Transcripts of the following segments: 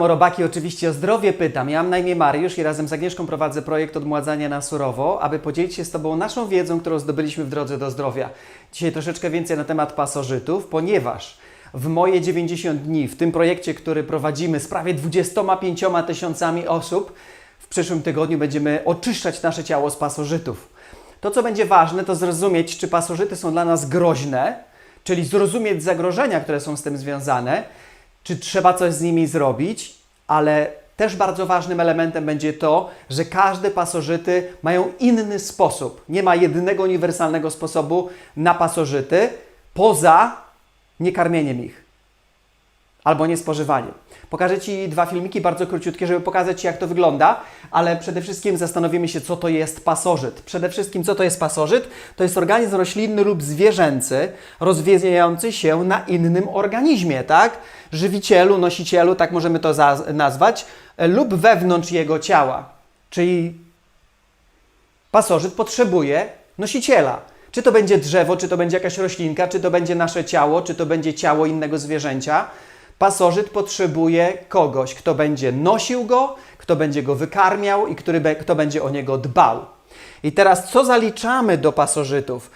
O robaki oczywiście o zdrowie pytam. Ja mam na imię Mariusz i razem z Agnieszką prowadzę projekt odmładzania na surowo, aby podzielić się z Tobą naszą wiedzą, którą zdobyliśmy w drodze do zdrowia. Dzisiaj troszeczkę więcej na temat pasożytów, ponieważ w moje 90 dni, w tym projekcie, który prowadzimy z prawie 25 tysiącami osób, w przyszłym tygodniu będziemy oczyszczać nasze ciało z pasożytów. To, co będzie ważne, to zrozumieć, czy pasożyty są dla nas groźne, czyli zrozumieć zagrożenia, które są z tym związane, czy trzeba coś z nimi zrobić, ale też bardzo ważnym elementem będzie to, że każde pasożyty mają inny sposób. Nie ma jedynego uniwersalnego sposobu na pasożyty poza niekarmieniem ich albo niespożywaniem. Pokażę Ci dwa filmiki bardzo króciutkie, żeby pokazać Ci, jak to wygląda, ale przede wszystkim zastanowimy się, co to jest pasożyt. Przede wszystkim, co to jest pasożyt? To jest organizm roślinny lub zwierzęcy rozwijający się na innym organizmie, tak? Żywicielu, nosicielu, tak możemy to nazwać, lub wewnątrz jego ciała. Czyli pasożyt potrzebuje nosiciela. Czy to będzie drzewo, czy to będzie jakaś roślinka, czy to będzie nasze ciało, czy to będzie ciało innego zwierzęcia. Pasożyt potrzebuje kogoś, kto będzie nosił go, kto będzie go wykarmiał i który be, kto będzie o niego dbał. I teraz co zaliczamy do pasożytów?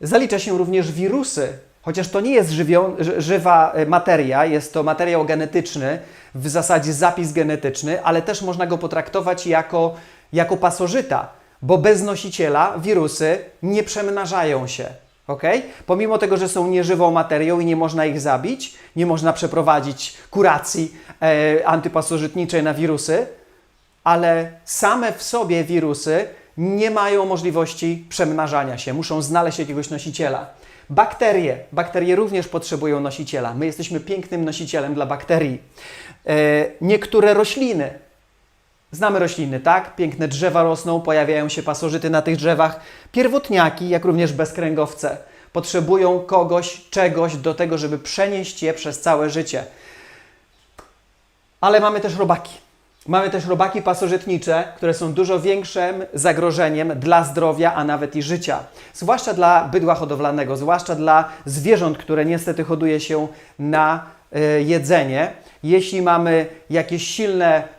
Zalicza się również wirusy, chociaż to nie jest żywią, ży- żywa e, materia, jest to materiał genetyczny, w zasadzie zapis genetyczny, ale też można go potraktować jako, jako pasożyta, bo bez nosiciela wirusy nie przemnażają się. Ok? Pomimo tego, że są nieżywą materią i nie można ich zabić, nie można przeprowadzić kuracji e, antypasożytniczej na wirusy, ale same w sobie wirusy nie mają możliwości przemnażania się, muszą znaleźć jakiegoś nosiciela. Bakterie. Bakterie również potrzebują nosiciela. My jesteśmy pięknym nosicielem dla bakterii. E, niektóre rośliny. Znamy rośliny, tak? Piękne drzewa rosną, pojawiają się pasożyty na tych drzewach. Pierwotniaki, jak również bezkręgowce, potrzebują kogoś, czegoś do tego, żeby przenieść je przez całe życie. Ale mamy też robaki. Mamy też robaki pasożytnicze, które są dużo większym zagrożeniem dla zdrowia, a nawet i życia. Zwłaszcza dla bydła hodowlanego, zwłaszcza dla zwierząt, które niestety hoduje się na e, jedzenie. Jeśli mamy jakieś silne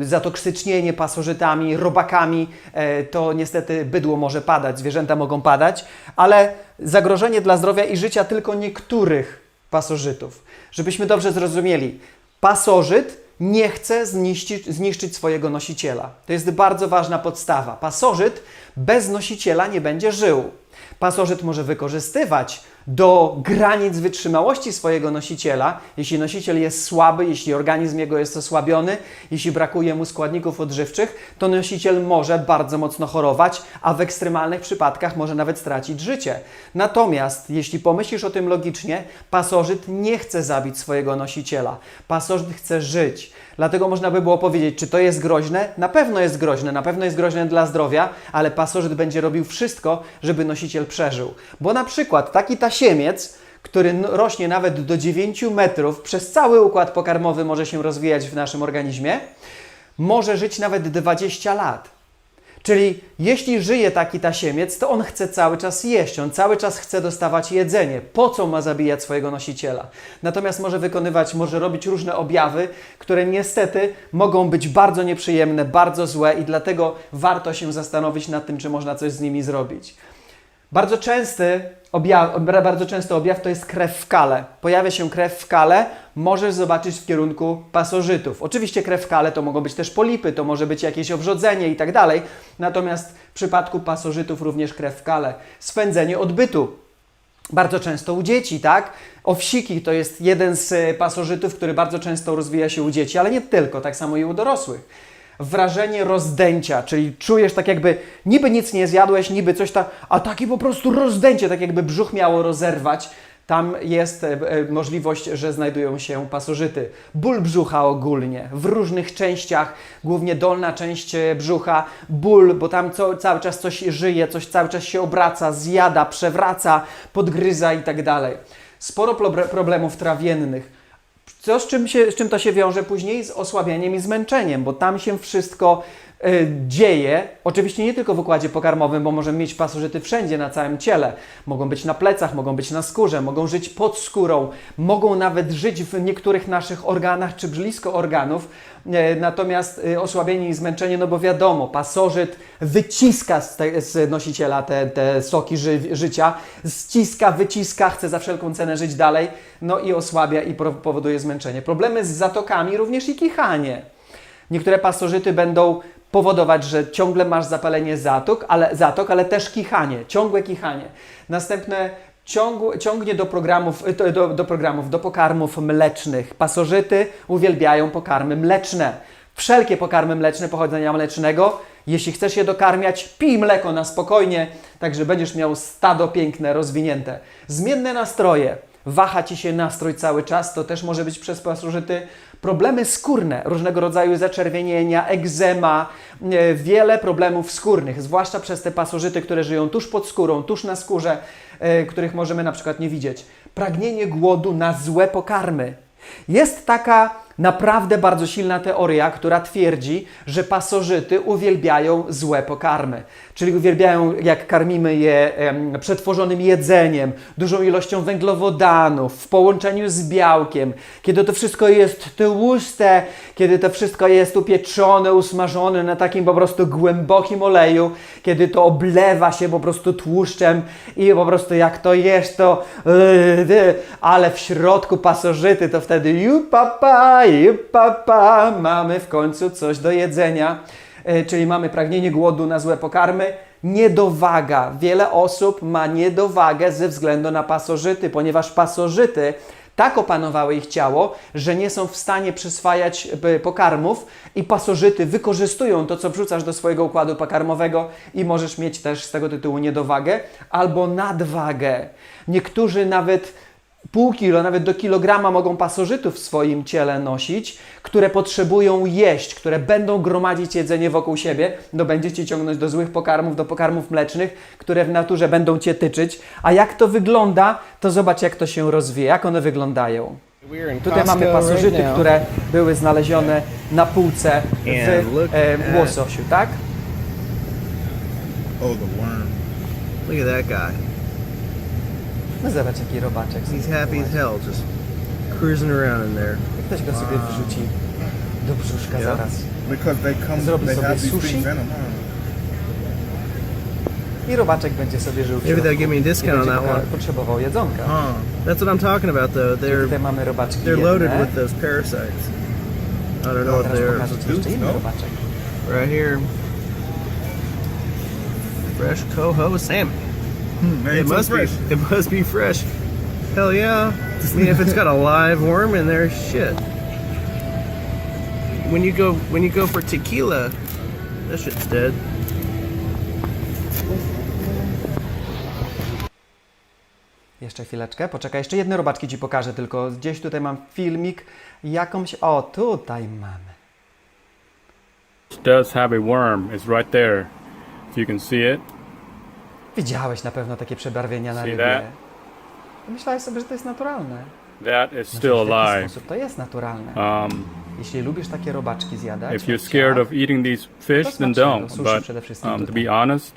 zatoksycznienie pasożytami, robakami, e, to niestety bydło może padać, zwierzęta mogą padać, ale zagrożenie dla zdrowia i życia tylko niektórych pasożytów. Żebyśmy dobrze zrozumieli, pasożyt nie chce zniszczyć, zniszczyć swojego nosiciela. To jest bardzo ważna podstawa. Pasożyt bez nosiciela nie będzie żył. Pasożyt może wykorzystywać do granic wytrzymałości swojego nosiciela, jeśli nosiciel jest słaby, jeśli organizm jego jest osłabiony, jeśli brakuje mu składników odżywczych, to nosiciel może bardzo mocno chorować, a w ekstremalnych przypadkach może nawet stracić życie. Natomiast jeśli pomyślisz o tym logicznie, pasożyt nie chce zabić swojego nosiciela. Pasożyt chce żyć. Dlatego można by było powiedzieć, czy to jest groźne? Na pewno jest groźne, na pewno jest groźne dla zdrowia, ale pasożyt będzie robił wszystko, żeby nosiciel przeżył. Bo na przykład taki tasiemiec, który rośnie nawet do 9 metrów, przez cały układ pokarmowy może się rozwijać w naszym organizmie, może żyć nawet 20 lat. Czyli jeśli żyje taki tasiemiec, to on chce cały czas jeść, on cały czas chce dostawać jedzenie. Po co ma zabijać swojego nosiciela? Natomiast może wykonywać, może robić różne objawy, które niestety mogą być bardzo nieprzyjemne, bardzo złe i dlatego warto się zastanowić nad tym, czy można coś z nimi zrobić. Bardzo częsty objaw, bardzo często objaw to jest krew w kale. Pojawia się krew w kale, możesz zobaczyć w kierunku pasożytów. Oczywiście krew w kale to mogą być też polipy, to może być jakieś obrzodzenie i tak dalej. Natomiast w przypadku pasożytów również krew w kale. Swędzenie odbytu. Bardzo często u dzieci, tak? Owsiki to jest jeden z e, pasożytów, który bardzo często rozwija się u dzieci, ale nie tylko, tak samo i u dorosłych wrażenie rozdęcia, czyli czujesz tak jakby niby nic nie zjadłeś, niby coś tam, a takie po prostu rozdęcie, tak jakby brzuch miało rozerwać. Tam jest e, e, możliwość, że znajdują się pasożyty. Ból brzucha ogólnie, w różnych częściach, głównie dolna część e, brzucha, ból, bo tam co, cały czas coś żyje, coś cały czas się obraca, zjada, przewraca, podgryza i tak dalej. Sporo proble- problemów trawiennych. Co z czym, się, z czym to się wiąże później? Z osłabieniem i zmęczeniem, bo tam się wszystko dzieje, oczywiście nie tylko w układzie pokarmowym, bo możemy mieć pasożyty wszędzie na całym ciele. Mogą być na plecach, mogą być na skórze, mogą żyć pod skórą, mogą nawet żyć w niektórych naszych organach czy blisko organów. E, Natomiast y, osłabienie i zmęczenie, no bo wiadomo, pasożyt wyciska z, te, z nosiciela te, te soki ży, życia, ściska, wyciska, chce za wszelką cenę żyć dalej, no i osłabia i powoduje zmęczenie. Problemy z zatokami również i kichanie. Niektóre pasożyty będą powodować, że ciągle masz zapalenie zatok, ale, zatok, ale też kichanie, ciągłe kichanie. Następne ciągu, ciągnie do programów, y, do, do programów, do pokarmów mlecznych. Pasożyty uwielbiają pokarmy mleczne. Wszelkie pokarmy mleczne pochodzenia mlecznego. Jeśli chcesz je dokarmiać, pij mleko na spokojnie, także będziesz miał stado piękne, rozwinięte. Zmienne nastroje. Waha ci się nastrój cały czas, to też może być przez pasożyty. Problemy skórne, różnego rodzaju zaczerwienienia, egzema, e, wiele problemów skórnych, zwłaszcza przez te pasożyty, które żyją tuż pod skórą, tuż na skórze, e, których możemy na przykład nie widzieć. Pragnienie głodu na złe pokarmy. Jest taka naprawdę bardzo silna teoria, która twierdzi, że pasożyty uwielbiają złe pokarmy. Czyli uwielbiają, jak karmimy je przetworzonym jedzeniem, dużą ilością węglowodanów, w połączeniu z białkiem, kiedy to wszystko jest tłuste, kiedy to wszystko jest upieczone, usmażone na takim po prostu głębokim oleju, kiedy to oblewa się po prostu tłuszczem i po prostu jak to jesz, to yy, yy, ale w środku pasożyty to wtedy jupapa, mamy w końcu coś do jedzenia. E, czyli mamy pragnienie głodu na złe pokarmy, niedowaga. Wiele osób ma niedowagę ze względu na pasożyty, ponieważ pasożyty tak opanowały ich ciało, że nie są w stanie przyswajać e, pokarmów i pasożyty wykorzystują to, co wrzucasz do swojego układu pokarmowego i możesz mieć też z tego tytułu niedowagę albo nadwagę. Niektórzy nawet pół kilo, nawet do kilograma mogą pasożytów w swoim ciele nosić, które potrzebują jeść, które będą gromadzić jedzenie wokół siebie, no będzie Cię ciągnąć do złych pokarmów, do pokarmów mlecznych, które w naturze będą Cię tyczyć. A jak to wygląda, to zobacz jak to się rozwija, jak one wyglądają. Tutaj mamy pasożyty, które były znalezione na półce w e, łososiu, tak? Oh, the worm. Look at that guy. No zobacz jaki robaczek. He's happy as hell, just cruising around in there. Ktoś go sobie wrzuci do brzuszka Yeah. zaraz. Because they come, Zrobi they sobie have these sushi? things in them, huh? Hmm. I robaczek będzie sobie żył w Maybe they'll środku give me a i discount on będzie that poka- one. potrzebował jedzonka. Huh. That's what I'm talking about, though. They're Tutaj mamy robaczki they're loaded jedne. with those parasites. I don't know what teraz they're. pokażę Ci jeszcze inny No. robaczek. Right here, fresh coho salmon. Hmm, It must fresh. be. It must be fresh. Hell yeah! I mean, if it's got a live worm in there, shit. When you go when you go for tequila, that shit's dead. Jeszcze chwileczkę, poczekaj, jeszcze jedne robaczki Ci pokażę, tylko gdzieś tutaj mam filmik, jakąś, o tutaj mamy. It does have a worm. It's right there. If you can see it. Widziałeś na pewno takie przebarwienia na See rybie. Myślałeś sobie, że to jest naturalne. That is Znaczy, still w taki alive. sposób to jest naturalne. Um, Jeśli lubisz takie robaczki zjadać, if you're to scared of eating these fish, then smacznego. don't. But um, to be honest,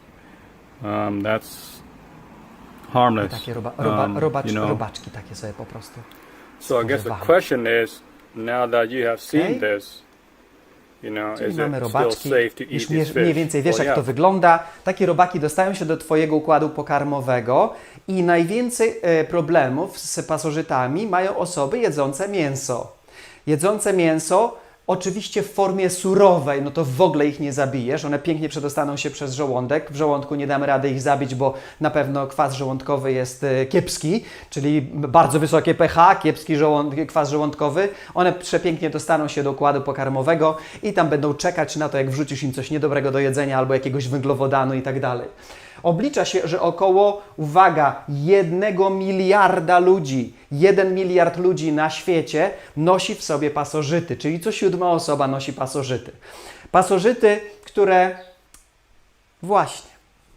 um, that's harmless. Takie roba, roba, Um, robacz, you know. robaczki takie sobie po prostu. So I guess the question is, now that you have seen Okay. this, Czyli mamy robaczki, już mniej, więcej wiesz jak to wygląda. Takie robaki dostają się do Twojego układu pokarmowego i najwięcej e, problemów z pasożytami mają osoby jedzące mięso. Jedzące mięso oczywiście w formie surowej, no to w ogóle ich nie zabijesz, one pięknie przedostaną się przez żołądek. W żołądku nie damy rady ich zabić, bo na pewno kwas żołądkowy jest e, kiepski, czyli bardzo wysokie pH, kiepski żołąd, kwas żołądkowy. One przepięknie dostaną się do układu pokarmowego i tam będą czekać na to, jak wrzucisz im coś niedobrego do jedzenia albo jakiegoś węglowodanu i tak dalej. Oblicza się, że około, uwaga, jednego miliarda ludzi, jeden miliard ludzi na świecie nosi w sobie pasożyty, czyli co siódma osoba nosi pasożyty. Pasożyty, które właśnie,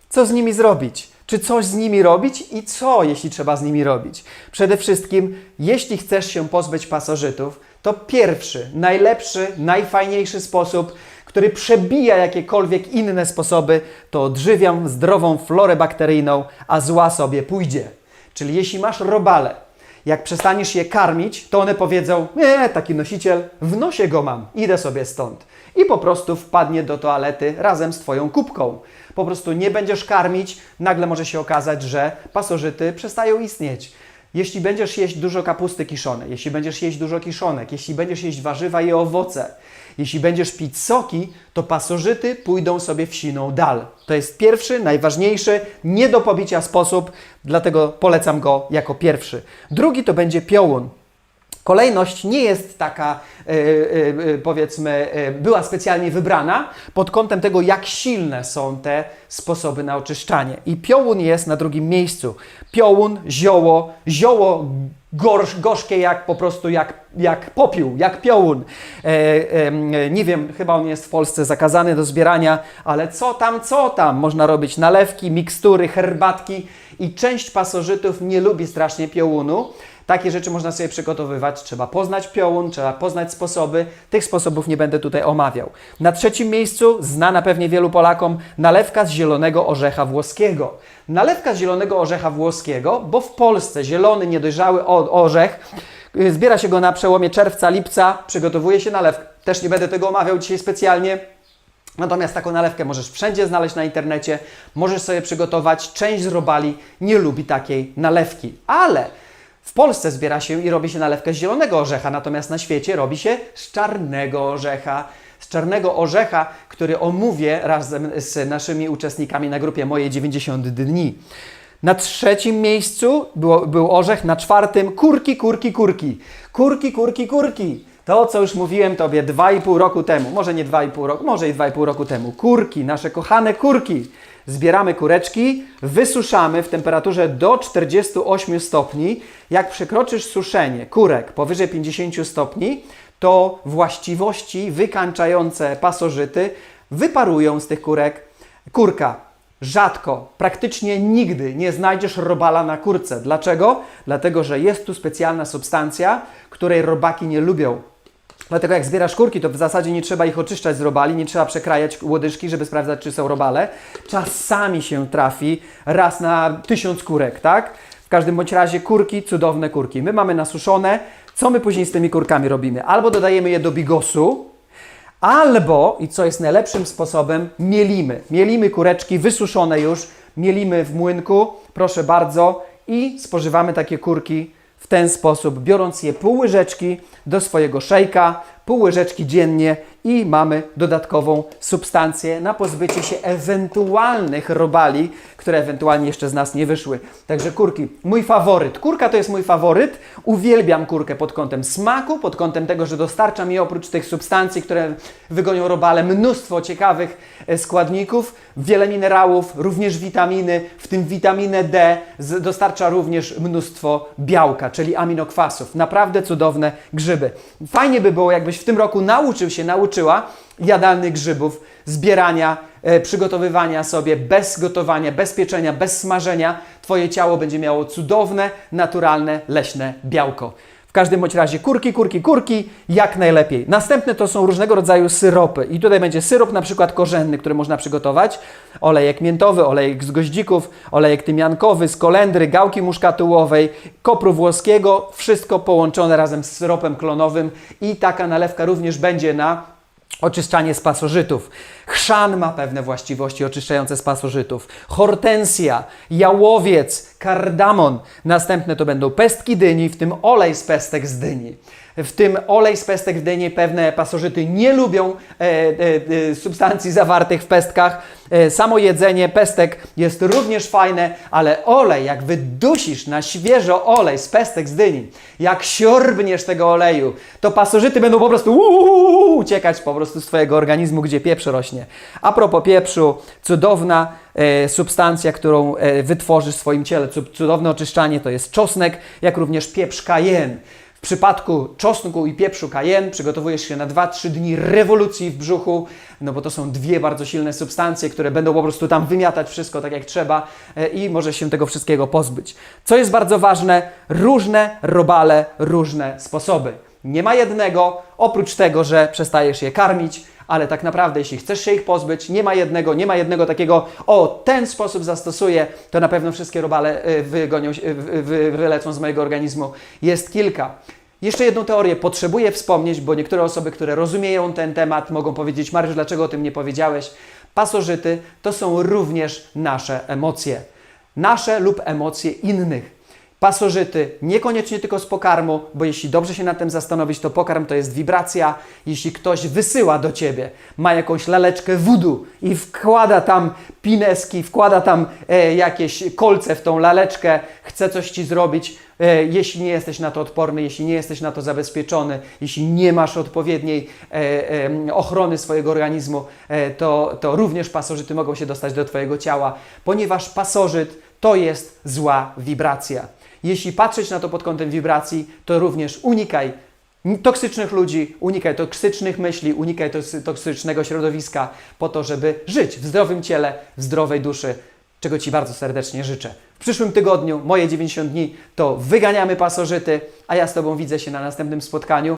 co z nimi zrobić? Czy coś z nimi robić i co, jeśli trzeba z nimi robić? Przede wszystkim, jeśli chcesz się pozbyć pasożytów, to pierwszy, najlepszy, najfajniejszy sposób, który przebija jakiekolwiek inne sposoby, to odżywiam zdrową florę bakteryjną, a zła sobie pójdzie. Czyli jeśli masz robale, jak przestaniesz je karmić, to one powiedzą: Nie, taki nosiciel, w nosie go mam, idę sobie stąd. I po prostu wpadnie do toalety razem z Twoją kubką. Po prostu nie będziesz karmić, nagle może się okazać, że pasożyty przestają istnieć. Jeśli będziesz jeść dużo kapusty kiszonej, jeśli będziesz jeść dużo kiszonek, jeśli będziesz jeść warzywa i owoce, jeśli będziesz pić soki, to pasożyty pójdą sobie w siną dal. To jest pierwszy, najważniejszy, nie do pobicia sposób, dlatego polecam go jako pierwszy. Drugi to będzie piołun. Kolejność nie jest taka, powiedzmy, e, była specjalnie wybrana pod kątem tego, jak silne są te sposoby na oczyszczanie. I piołun jest na drugim miejscu. Piołun, zioło, zioło gorsz, gorzkie jak po prostu jak, jak popiół, jak piołun. E, e, nie wiem, chyba on jest w Polsce zakazany do zbierania, ale co tam, co tam? Można robić nalewki, mikstury, herbatki i część pasożytów nie lubi strasznie piołunu. Takie rzeczy można sobie przygotowywać. Trzeba poznać piołun, trzeba poznać sposoby. Tych sposobów nie będę tutaj omawiał. Na trzecim miejscu, znana pewnie wielu Polakom, nalewka z zielonego orzecha włoskiego. Nalewka z zielonego orzecha włoskiego, bo w Polsce zielony, niedojrzały orzech, y, zbiera się go na przełomie czerwca, lipca, przygotowuje się nalewkę. Też nie będę tego omawiał dzisiaj specjalnie. Natomiast taką nalewkę możesz wszędzie znaleźć na internecie, możesz sobie przygotować. Część z robali nie lubi takiej nalewki, ale w Polsce zbiera się i robi się nalewkę z zielonego orzecha, natomiast na świecie robi się z czarnego orzecha. Z czarnego orzecha, który omówię razem z naszymi uczestnikami na grupie Moje 90 dni. Na trzecim miejscu było, był orzech, na czwartym kurki, kurki, kurki. Kurki, kurki, kurki. To, co już mówiłem Tobie 2,5 roku temu, może nie 2,5 roku, może i 2,5 roku temu. Kurki, nasze kochane kurki. Zbieramy kureczki, wysuszamy w temperaturze do 48 stopni. Jak przekroczysz suszenie kurek powyżej 50 stopni, to właściwości wykańczające pasożyty wyparują z tych kurek. Kurka rzadko, praktycznie nigdy nie znajdziesz robala na kurce. Dlaczego? Dlatego, że jest tu specjalna substancja, której robaki nie lubią. Dlatego jak zbierasz kurki, to w zasadzie nie trzeba ich oczyszczać z robali, nie trzeba przekrajać łodyżki, żeby sprawdzać, czy są robale. Czasami się trafi raz na tysiąc kurek, tak? W każdym bądź razie kurki, cudowne kurki. My mamy nasuszone. Co my później z tymi kurkami robimy? Albo dodajemy je do bigosu, Albo, i co jest najlepszym sposobem, mielimy. Mielimy kureczki wysuszone już, mielimy w młynku, proszę bardzo, i spożywamy takie kurki w ten sposób, biorąc je pół łyżeczki do swojego szejka, pół łyżeczki dziennie i mamy dodatkową substancję na pozbycie się ewentualnych robali, które ewentualnie jeszcze z nas nie wyszły. Także kurki, mój faworyt. Kurka to jest mój faworyt. Uwielbiam kurkę pod kątem smaku, pod kątem tego, że dostarcza mi oprócz tych substancji, które wygonią robale, mnóstwo ciekawych e, składników, wiele minerałów, również witaminy, w tym witaminę D dostarcza również mnóstwo białka, czyli aminokwasów. Naprawdę cudowne grzyby. Fajnie by było, jakbyś w tym roku nauczył się, nauczyła jadalnych grzybów, zbierania, e, przygotowywania sobie bez gotowania, bez pieczenia, bez smażenia. Twoje ciało będzie miało cudowne, naturalne, leśne białko. W każdym bądź razie kurki, kurki, kurki, jak najlepiej. Następne to są różnego rodzaju syropy. I tutaj będzie syrop na przykład korzenny, który można przygotować. Olejek miętowy, olejek z goździków, olejek tymiankowy, z kolendry, gałki muszkatułowej, kopru włoskiego. Wszystko połączone razem z syropem klonowym. I taka nalewka również będzie na oczyszczanie z pasożytów. Chrzan ma pewne właściwości oczyszczające z pasożytów. Hortensja, jałowiec, kardamon. Następne to będą pestki dyni, w tym olej z pestek z dyni. W tym olej z pestek w dyni pewne pasożyty nie lubią e, e, e, substancji zawartych w pestkach. E, samo jedzenie pestek jest również fajne, ale olej, jak wydusisz na świeżo olej z pestek z dyni, jak siorbniesz tego oleju, to pasożyty będą po prostu uuu, uciekać po prostu z Twojego organizmu, gdzie pieprz rośnie. A propos pieprzu, cudowna e, substancja, którą e, wytworzysz w swoim ciele, cud- cudowne oczyszczanie to jest czosnek, jak również pieprz cayenne. Przypadku czosnku i pieprzu cayenne przygotowujesz się na 2-3 dni rewolucji w brzuchu, no bo to są dwie bardzo silne substancje, które będą po prostu tam wymiatać wszystko tak jak trzeba e, i możesz się tego wszystkiego pozbyć. Co jest bardzo ważne, różne robale, różne sposoby. Nie ma jednego, oprócz tego, że przestajesz je karmić, ale tak naprawdę, jeśli chcesz się ich pozbyć, nie ma jednego, nie ma jednego takiego, o, ten sposób zastosuję, to na pewno wszystkie robale y, wygonią, wylecą z mojego organizmu. Jest kilka. Jeszcze jedną teorię potrzebuję wspomnieć, bo niektóre osoby, które rozumieją ten temat, mogą powiedzieć: Mariusz, dlaczego o tym nie powiedziałeś? Pasożyty to są również nasze emocje. Nasze lub emocje innych. Pasożyty niekoniecznie tylko z pokarmu, bo jeśli dobrze się nad tym zastanowić, to pokarm to jest wibracja. Jeśli ktoś wysyła do ciebie, ma jakąś laleczkę voodoo i wkłada tam pineski, wkłada tam e, jakieś kolce w tą laleczkę, chce coś ci zrobić, e, jeśli nie jesteś na to odporny, jeśli nie jesteś na to zabezpieczony, jeśli nie masz odpowiedniej e, ochrony swojego organizmu, e, to, to również pasożyty mogą się dostać do Twojego ciała, ponieważ pasożyt to jest zła wibracja. Jeśli patrzeć na to pod kątem wibracji, to również unikaj toksycznych ludzi, unikaj toksycznych myśli, unikaj toksycznego środowiska po to, żeby żyć w zdrowym ciele, w zdrowej duszy, czego Ci bardzo serdecznie życzę. W przyszłym tygodniu, moje 90 dni, to wyganiamy pasożyty, a ja z Tobą widzę się na następnym spotkaniu.